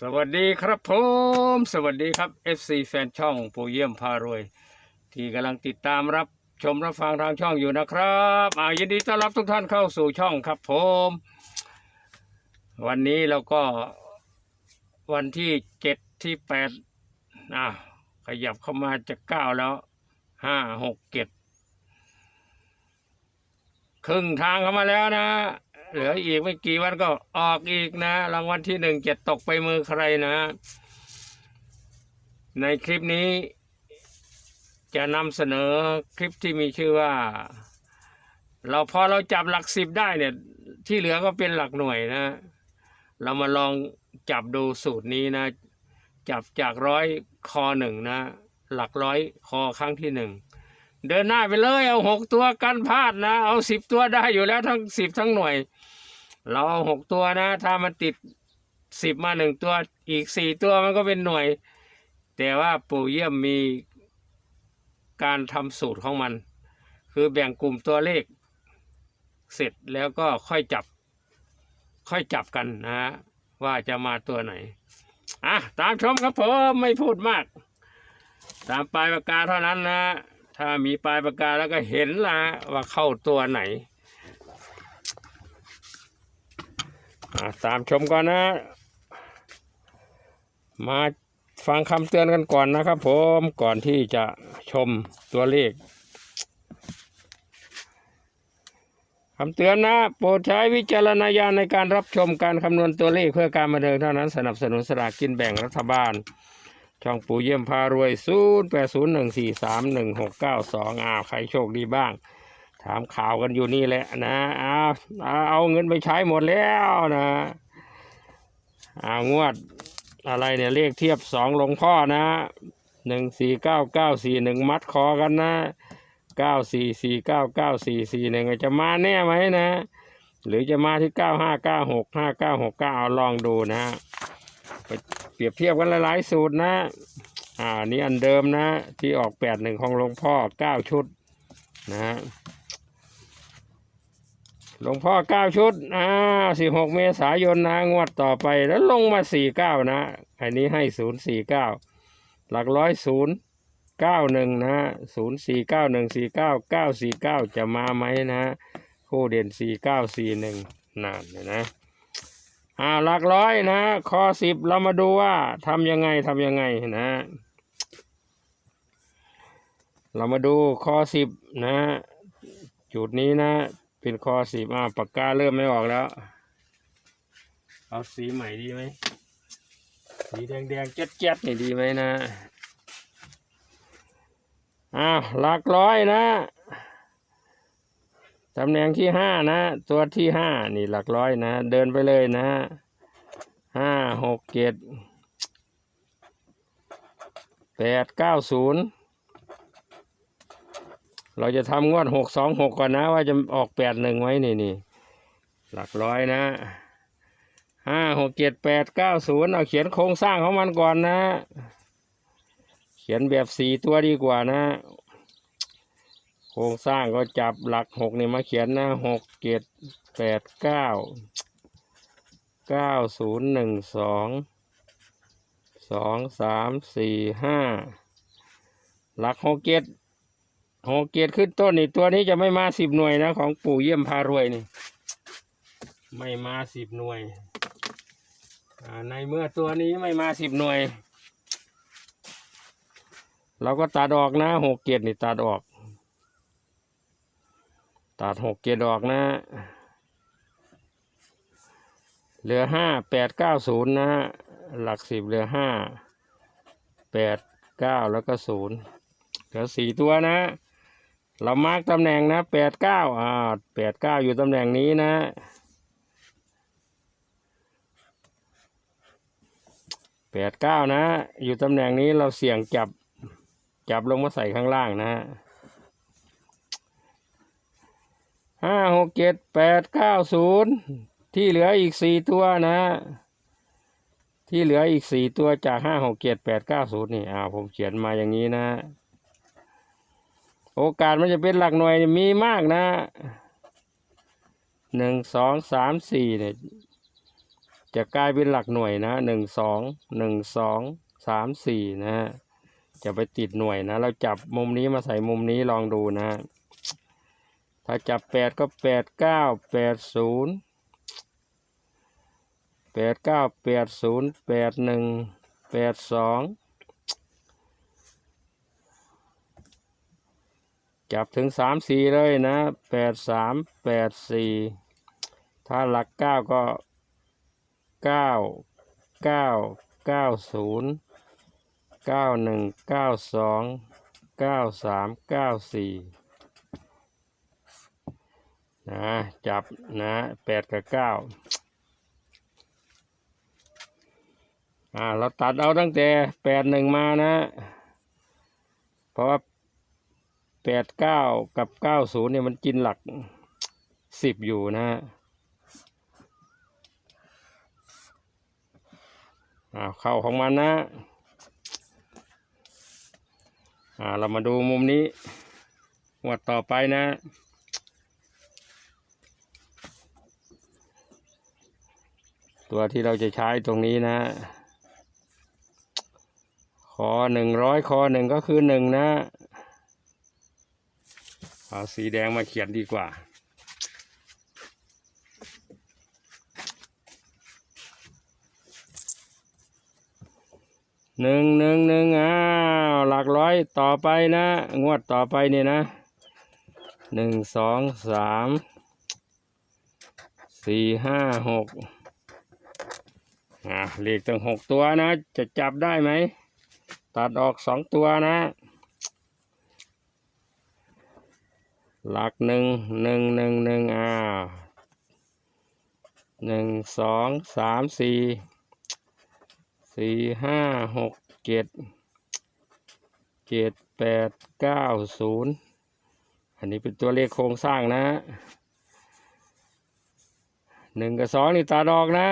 สวัสดีครับผม สวัสดีครับ FC แฟนช่องปูเยี่ยมพารวย ที่กำลังติดตามรับชมรับฟังทางช่องอยู่นะครับอ่ายินดีต้อนรับทุกท่านเข้าสู่ช่องครับผม วันนี้เราก็วันที่เจ็ดที่แปดอ่าขยับเข้ามาจะเก้าแล้วห้าหกเจ็ดครึ่งทางเข้ามาแล้วนะ เหลืออีกไม่กี่วันก็ออกอีกนะ รางวัลที่หนึ่งจะตกไปมือใครนะ ในคลิปนี้ จะนำเสนอคลิปที่มีชื่อว่า เราพอเราจับหลักสิบได้เนี่ย ที่เหลือก็เป็นหลักหน่วยนะ เรามาลองจับดูสูตรนี้นะ จับจากร้อยคอหนึ่งนะ หลักร้อยคอครั้งที่หนึ่งเดินหน้าไปเลยเอาหกตัวกันพลาดนะ เอาสิบตัวได้อยู่แล้วทั้งสิบทั้งหน่วย เราเอาหกตัวนะ ถ้ามันติดสิบมาหนึ่งตัวอีกสี่ตัวมันก็เป็นหน่วย แต่ว่าปู่เยี่ยมมีการทำสูตรของมัน คือแบ่งกลุ่มตัวเลข เสร็จแล้วก็ค่อยจับ ค่อยจับกันนะว่าจะมาตัวไหนอะตามชมครับผมไม่พูดมาก ตามปลายปากกาเท่านั้นนะ ถ้ามีปลายปากกาแล้วก็เห็นละว่าเข้าตัวไหน อะ ตามชมก่อนนะ มาฟังคำเตือนกันก่อนนะครับผมก่อนที่จะชมตัวเลขคำเตือนนะ โปรดใช้วิจารณญาณในการรับชมการคำนวณตัวเลขเพื่อการบันเทิงเท่านั้นสนับสนุนสลากกินแบ่งรัฐบาล ช่องปู่เยี่ยมพารวย 0 8 0 1 4 3 1 6 9 2อ้าวใครโชคดีบ้าง ถามข่าวกันอยู่นี่แหละนะเอาเอาเอาเงินไปใช้หมดแล้วนะเอางวดอะไรเนี่ยเลขเทียบสองหลวงพ่อนะหนึ่งสี่เก้าเก้าสี่หนึ่งมัดคอกันนะเก้าสี่สี่เก้าเก้าสี่สี่หนึ่งจะมาแน่ไหมนะ หรือจะมาที่เก้าห้าเก้าหกห้าเก้าหกเก้าเอาลองดูนะไปเปรียบเทียบกันหลายๆสูตรนะอ่านนี้อันเดิมนะ ที่ออกแปดหนึ่งของหลวงพ่อเก้าชุดนะฮะ หลวงพ่อเก้าชุดอ่าสิบหกเมษายนนะงวดต่อไปแล้วลงมาสี่เก้านะอันนี้ให้ศูนย์สี่เก้าหลักร้อยศูนย์เก้าหนึ่งนะศูนย์สี่เก้าหนึ่งสี่เก้าเก้าสี่เก้าจะมาไหมนะคู่เด่นสี่เก้าสี่หนึ่งนั่นนะอ่าหลักร้อยนะข้อสิบเรามาดูว่าทำยังไงทำยังไงนะ เรามาดูข้อสิบนะ จุดนี้นะ เป็นข้อสิบอ่าปากกาเริ่มไม่ออกแล้ว เอาสีใหม่ดีไหม สีแดงแดงๆเจ็ดเจ็ดๆนี่ดีไหมนะ อ้าวหลักร้อยนะตำแหน่งที่ห้านะ ตัวที่ห้านี่หลักร้อยนะ เดินไปเลยนะห้าหกเจ็ดแปดเก้าศูนย์ เราจะทำงวดหกสองหกก่อนนะ ว่าจะออกแปดหนึ่งไว้นี่นี่หลักร้อยนะห้าหกเจ็ดแปดเก้าศูนย์เอาเขียนโครงสร้างของมันก่อนนะ เขียนแบบสี่ตัวดีกว่านะ โครงสร้างก็จับหลักหกนี่มาเขียนนะหกเจ็ดแปดเก้าเก้าศูนย์หนึ่งสองสองสามสี่ห้าหลักหกเจ็ด หกเกียรติขึ้นต้นนี่ตัวนี้จะไม่มาสิบหน่วยนะ ของปู่เยี่ยมพารวยนี่ ไม่มาสิบหน่วยในเมื่อตัวนี้ไม่มาสิบหน่วย เราก็ตัดออกนะหกเกียรตินี่ตัดออก ตัดหกเกียรติออกนะ เหลือห้าแปดเก้าศูนย์นะหลักสิบเหลือห้าแปดเก้าแล้วก็ศูนย์เหลือสี่ตัวนะ เรามาร์กตำแหน่งนะแปดเก้าอ่าแปดเก้าอยู่ตำแหน่งนี้นะแปดเก้านะ อยู่ตำแหน่งนี้เราเสี่ยงจับ จับลงมาใส่ข้างล่างนะห้าหกเจ็ดแปดเก้าศูนย์ที่เหลืออีกสี่ตัวนะ ที่เหลืออีกสี่ตัวจากห้าหกเจ็ดแปดเก้าศูนย์นี่อ่าผมเขียนมาอย่างนี้นะ โอกาสมันจะเป็นหลักหน่วยมีมากนะหนึ่งสองสามสี่เนี่ยจะกลายเป็นหลักหน่วยนะหนึ่งสองหนึ่งสองสามสี่นะฮะจะไปติดหน่วยนะ เราจับมุมนี้มาใส่มุมนี้ลองดูนะ ถ้าจับแปดก็แปดเก้าแปดศูนย์แปดเก้าแปดศูนย์แปดหนึ่งแปดสอง จับถึงสามสี่เลยนะแปดสามแปดสี่ถ้าหลักเก้าก็เก้าเก้าเก้าศูนย์เก้าหนึ่งเก้าสองเก้าสามเก้าสี่นะจับนะแปดกับเก้าอ่าเราตัดเอาตั้งแต่แปดหนึ่งมานะ เพราะว่า แปดเก้ากับเก้าศูนย์เนี่ยมันกินหลักสิบอยู่นะฮะอ่าเข้าของมันนะอ่าเรามาดูมุมนี้งวดต่อไปนะ ตัวที่เราจะใช้ตรงนี้นะคอหนึ่งร้อยคอหนึ่งก็คือหนึ่งนะ เอาสีแดงมาเขียนดีกว่า หนึ่งหนึ่งหนึ่งอ้าว หลักร้อยต่อไปนะ งวดต่อไปเนี่ยนะหนึ่งสองสามสี่ห้าหกอ่าเลขตั้งหกตัวนะ จะจับได้ไหม ตัดออกสองตัวนะ หลักหนึ่งหนึ่งหนึ่งหนึ่งอ้าหนึ่งสองสามสี่สี่ห้าหกเจ็ดเจ็ดแปดเก้าศูนย์อันนี้เป็นตัวเลขโครงสร้างนะหนึ่งกับสองนี่ตาดอกนะ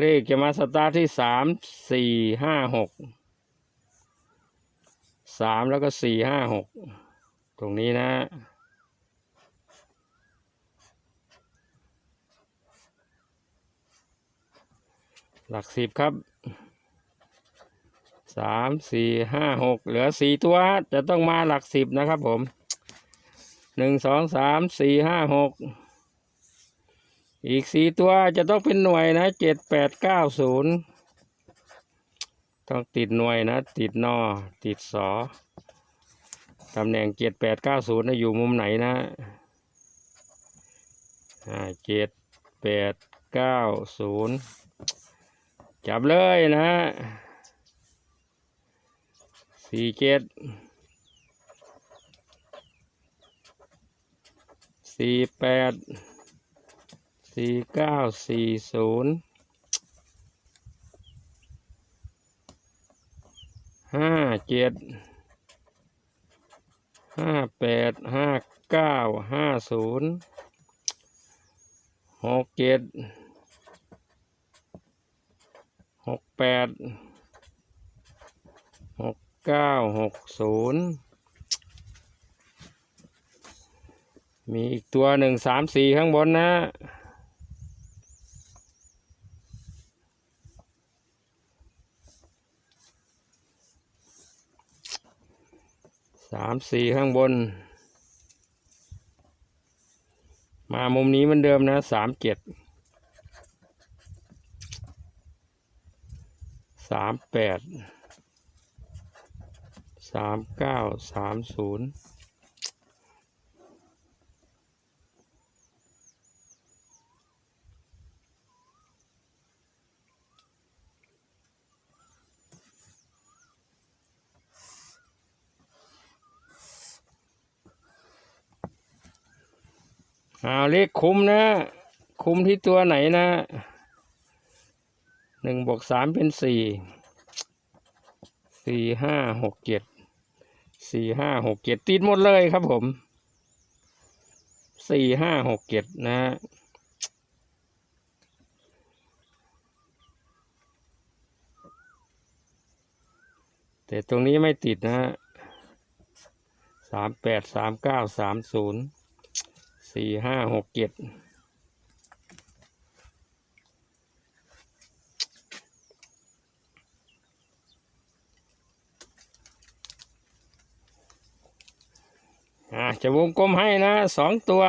เลขจะมาสตาร์ทที่สามสี่ห้าหกสามแล้วก็สี่ห้าหกตรงนี้นะ หลักสิบครับสามสี่ห้าหกเหลือสี่ตัว จะต้องมาหลักสิบนะครับผมหนึ่งสองสามสี่ห้าหกอีกสี่ตัวจะต้องเป็นหน่วยนะเจ็ดแปดเก้าศูนย์ต้องติดหน่วยนะ ติดนอติดสอตำแหน่งเจ็ดแปดเก้าศูนย์นะอยู่มุมไหนนะเจ็ดแปดเก้าศูนย์ จับเลยนะสี่เจ็ดสี่แปดสี่เก้าสี่ศูนย์ห้าเจ็ดห้าแปดห้าเก้าห้าศูนย์หกเจ็ด หกแปดหกเก้าหกศูนย์มีอีกตัวหนึ่งสามสี่ข้างบนนะสามสี่ข้างบน มามุมนี้เหมันเดิมนะสามเจ็ด สามแปดสามเก้าสามศูนย์เอาเลขคุ้มนะ คุ้มที่ตัวไหนนะ หนึ่งบวกสามเป็นสี่สี่ห้าหกเจ็ดสี่ห้าหกเจ็ดติดหมดเลยครับผมสี่ห้าหกเจ็ดนะแต่ตรงนี้ไม่ติดนะสามแปดสามเก้าสามศูนย์สี่ห้าหกเจ็ด จะวงกลมให้นะสองตัว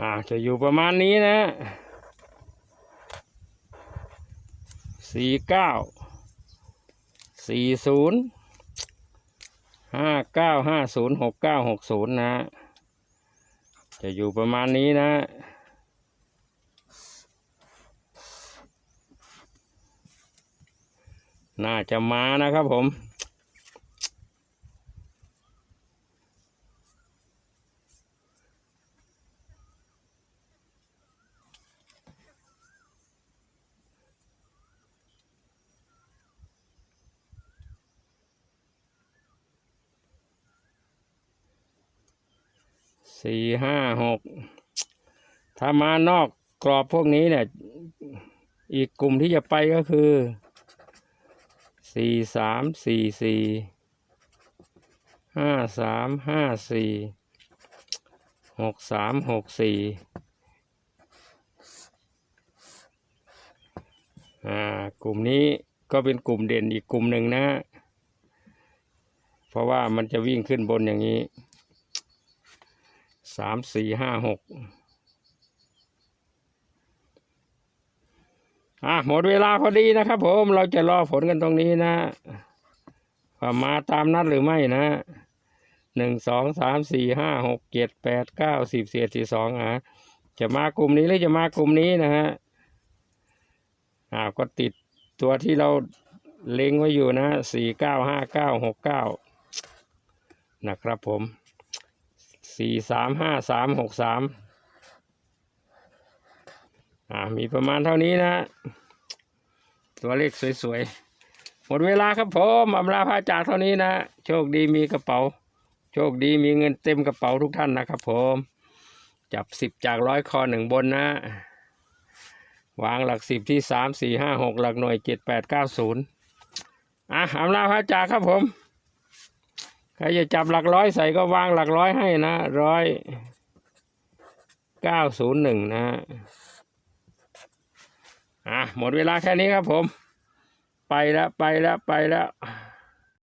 อ่าจะอยู่ประมาณนี้นะสี่เก้าสี่ศูนย์ห้าเก้าห้าศูนย์หกเก้าหกศูนย์นะจะอยู่ประมาณนี้นะน่าจะมานะครับผม สี่ห้าหกถ้ามานอกกรอบพวกนี้เนี่ย อีกกลุ่มที่จะไปก็คือสี่สามสี่สี่ห้าสามห้าสี่หกสามหกสี่อ่ากลุ่มนี้ก็เป็นกลุ่มเด่นอีกกลุ่มหนึ่งนะ เพราะว่ามันจะวิ่งขึ้นบนอย่างนี้ สามสี่ห้าหกอะหมดเวลาพอดีนะครับผมเราจะรอผลกันตรงนี้นะว่ามาตามนัดหรือไม่นะหนึ่งสองสามสี่ห้าหกเจ็ดแปดเก้าสิบสิบเอ็ดสิบสองอะจะมากลุ่มนี้หรือจะมากลุ่มนี้นะฮะอ่าก็ติดตัวที่เราเล็งไว้อยู่นะสี่เก้าห้าเก้าหกเก้านะครับผม สี่สามห้าสามหกสามอ่ามีประมาณเท่านี้นะ ตัวเลขสวยๆ หมดเวลาครับผมอำลาพาจากเท่านี้นะ โชคดีมีกระเป๋า โชคดีมีเงินเต็มกระเป๋าทุกท่านนะครับผม จับสิบจากร้อยคอหนึ่งบนนะ วางหลักสิบที่สามสี่ห้าหกหลักหน่วยเจ็ดแปดเก้าศูนย์อะอำลาพาจากครับผม ใครจะจับหลักร้อยใส่ก็วางหลักร้อยให้นะร้อยเก้าศูนย์หนึ่งนะอะหมดเวลาแค่นี้ครับผม ไปแล้วไปแล้วไปแล้ว